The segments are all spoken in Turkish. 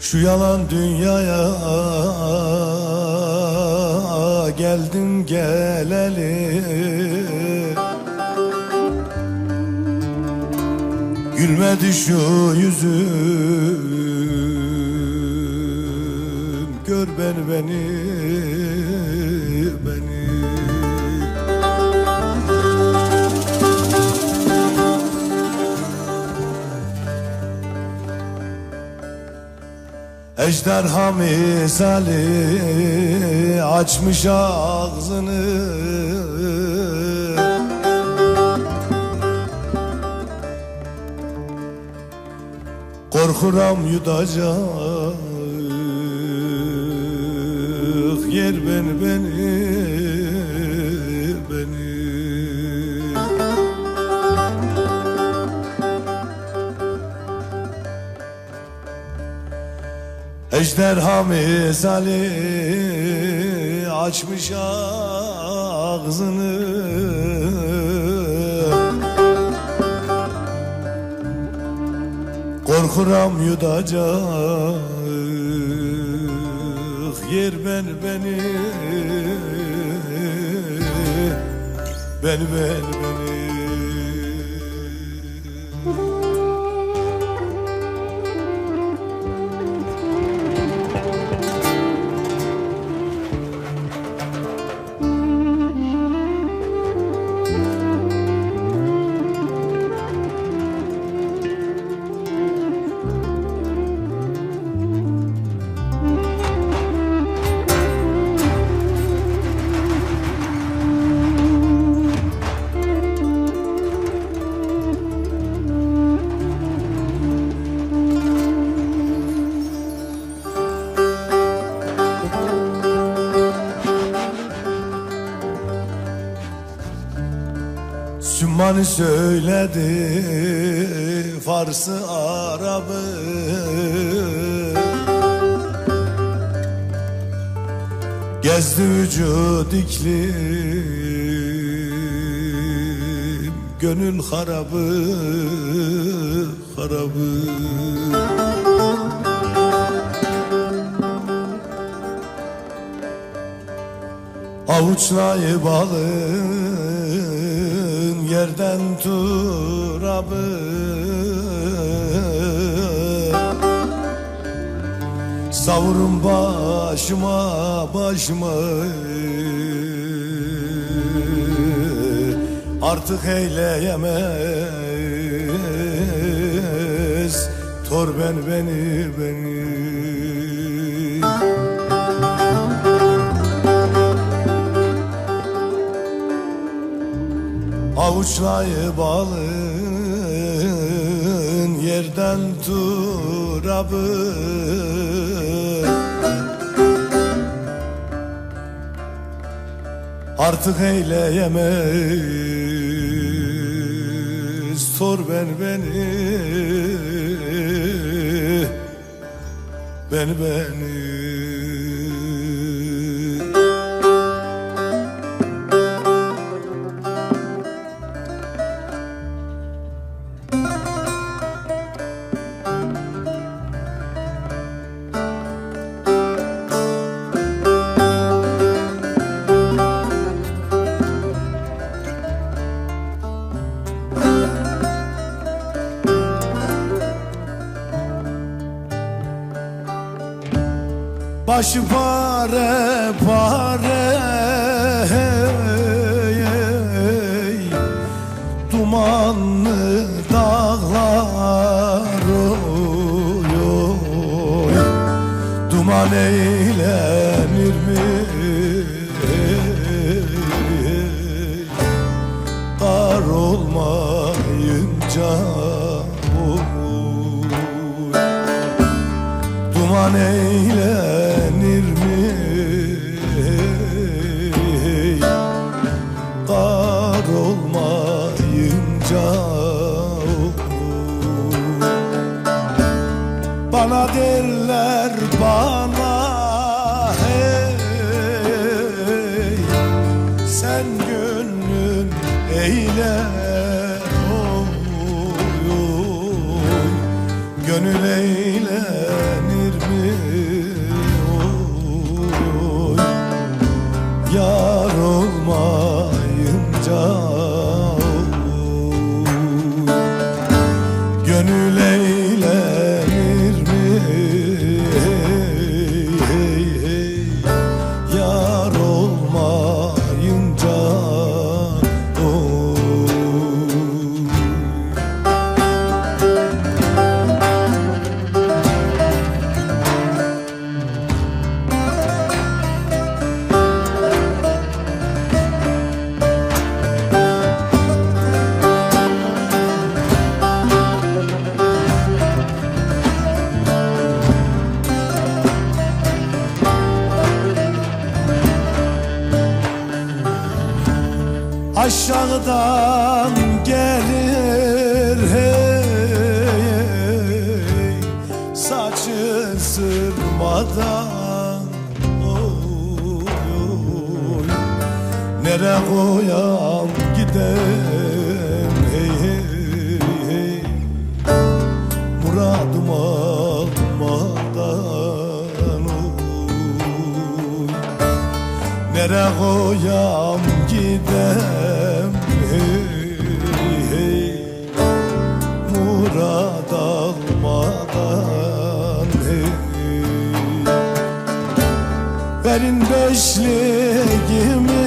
Şu yalan dünyaya geldin geleli. Gülmedi şu yüzüm Gör beni beni Ejderha misali açmış ağzını. Korkuram yutacak yer beni beni Ejderha misali açmış ağzını. Korkuram yutacak yer ben beni. Beni beni beni Sümmani söyledi Fars'ı Arap'ı. Gezdi vücut iklim Gönül harabı harabı. Avuçlayı balın yerden turabı Savurun başıma başıma. Artık eyleyemez Tor ben beni beni Avuçlayı balın yerden turabı. Artık eyleyemez Sor ben beni. Beni beni Başı pare pare hey, hey. Dumanlı dağlar oy, oy. Duman eylenir oy, oy. Aşağıdan gelir hey, Saçı sırmadan oy, oy. Nere koyam gidem hey, hey, hey. Muradım Nere koyam gidem hey, hey. Murad almadan hey. Verin beşliğimi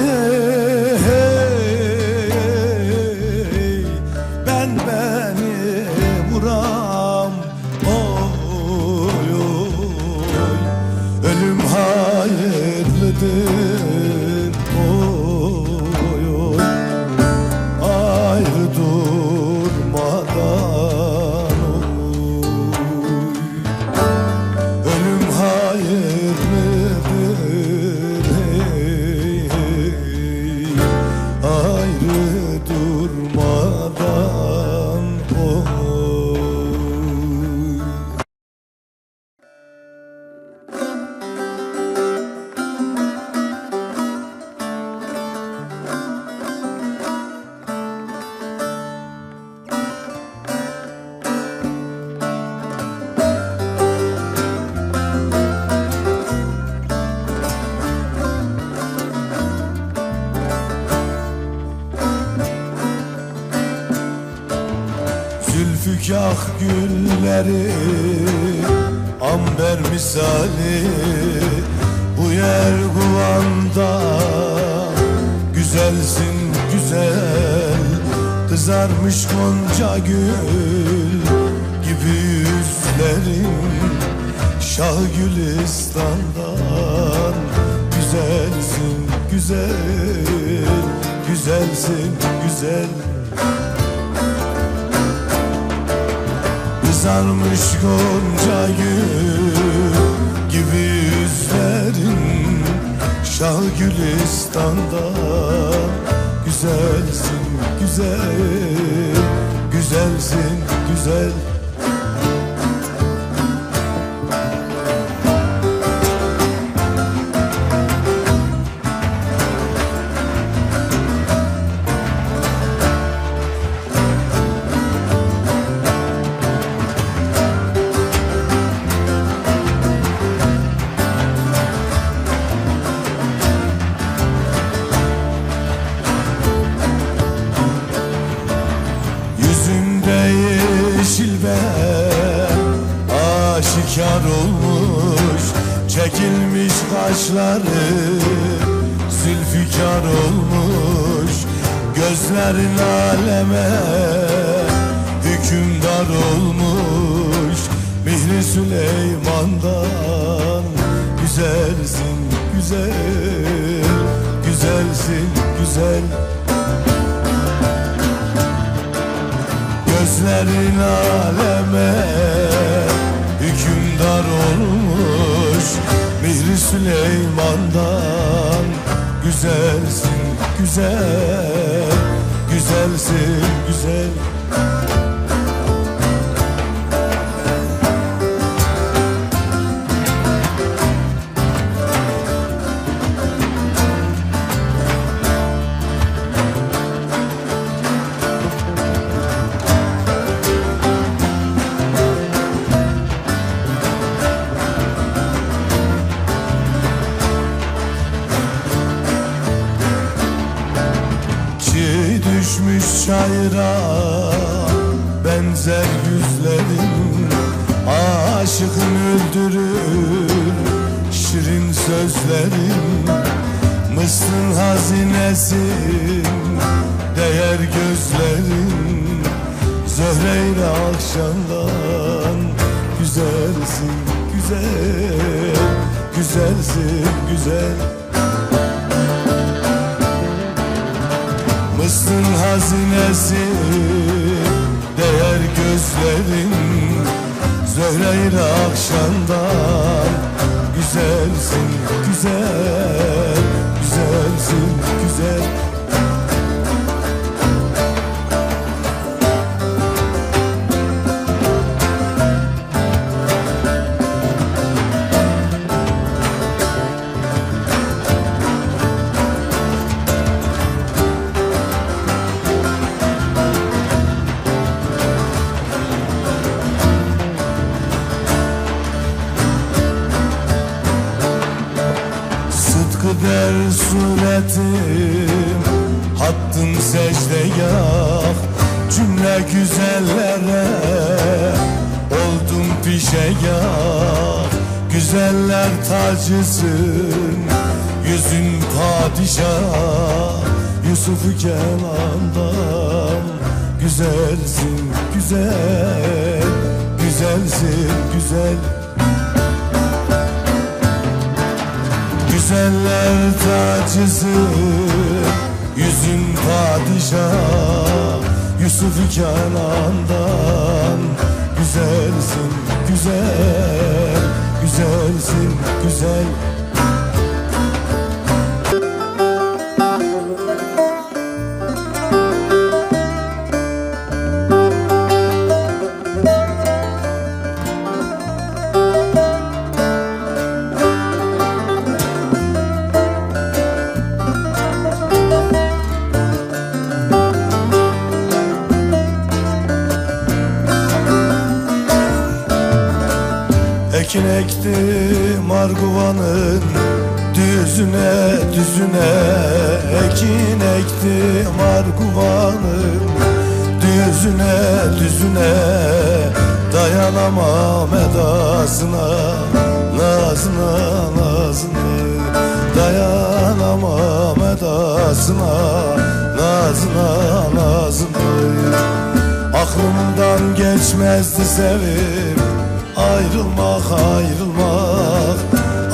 Gülleri Amber misali Bu yer kuvanda. Güzelsin güzel Kızarmış gonca gül Gibi yüzlerin Şah Gülistan'dan. Güzelsin güzel Güzelsin güzel Kızarmış gonca gül gibi yüzlerin Şah Gülistan'da Güzelsin güzel Güzelsin güzel aşikar olmuş Çekilmiş kaşları zülfikar olmuş Gözlerin aleme. Hükümdar olmuş Mihri Süleyman'dan. Güzelsin güzel Güzelsin güzel. Gözlerin aleme hükümdar olmuş Mihri Süleyman'dan. Güzelsin güzel Güzelsin güzel düşmüş çayıra benzer yüzlerin Aşıkın öldürür şirin sözlerin Mısın hazinesin değer gözlerin Zöhreyle akşamdan güzelsin güzel Güzelsin güzel hazinesi tacısın Yüzün padişah Yusuf Kenan'dan Güzelsin güzel Güzelsin güzel. Güzeller tacısı Yüzün padişah Yusuf Kenan'dan Güzelsin güzel Güzelsin güzel düzüne Ekin ektim arguvanın düzüne düzüne Dayanamam edasına. Nazına nazına Dayanamam edasına. Nazına nazına Aklımdan geçmezdi sevim. Ayrılmak ayrılmak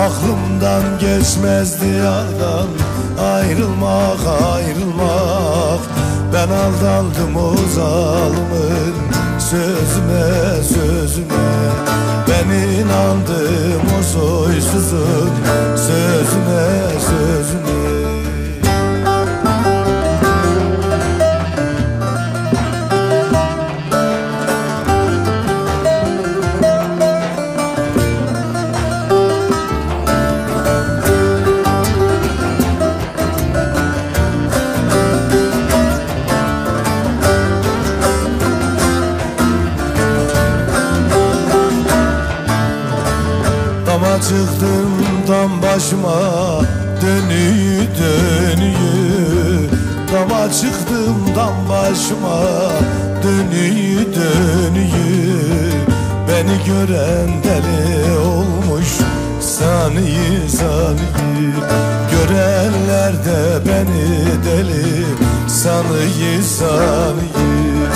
Aklımdan geçmezdi yardan Ayrılmak ayrılmak. Ben aldandım o zalimin Sözüne sözüne Dama çıktım dam başıma dönüyü dönüyü. Dama çıktım dam başıma dönüyü dönüyü. Beni gören deli olmuş saniye saniye Görenler de beni deli sanıyı sanıyı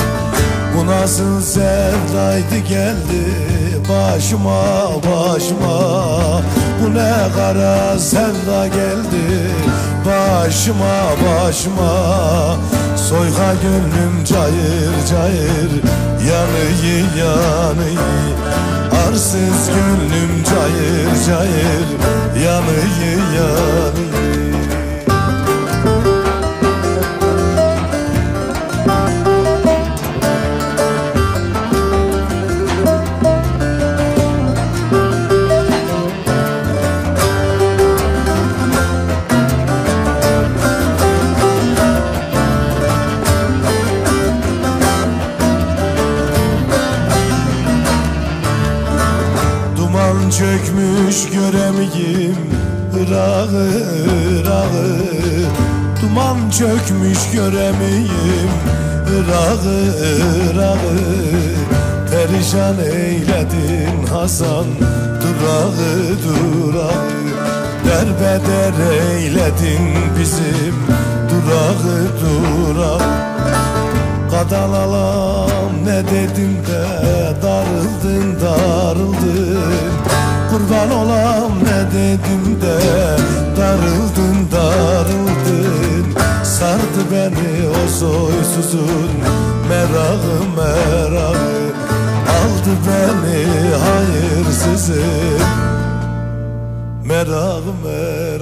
bu nasıl sevdaydı geldi başıma başıma. Bu ne kara sevda geldi. Başıma başıma. Soyka gönlüm cayır cayır. Yanıyı yanıyı. Arsız gönlüm cayır cayır. Yanıyı yanıyı göremeyim Irağı irağı Duman çökmüş göremeyim Irağı irağı Perişan eyledin Hasan Durağı durağı Derbeder eyledin bizim Durağı durağı Kadal alam ne dedim de Darıldın darıldın Kurban olam ne dedim de Darıldın darıldın. Sardı beni o soysuzun Merağı merağı. Aldı beni hayırsızın Merağı merağı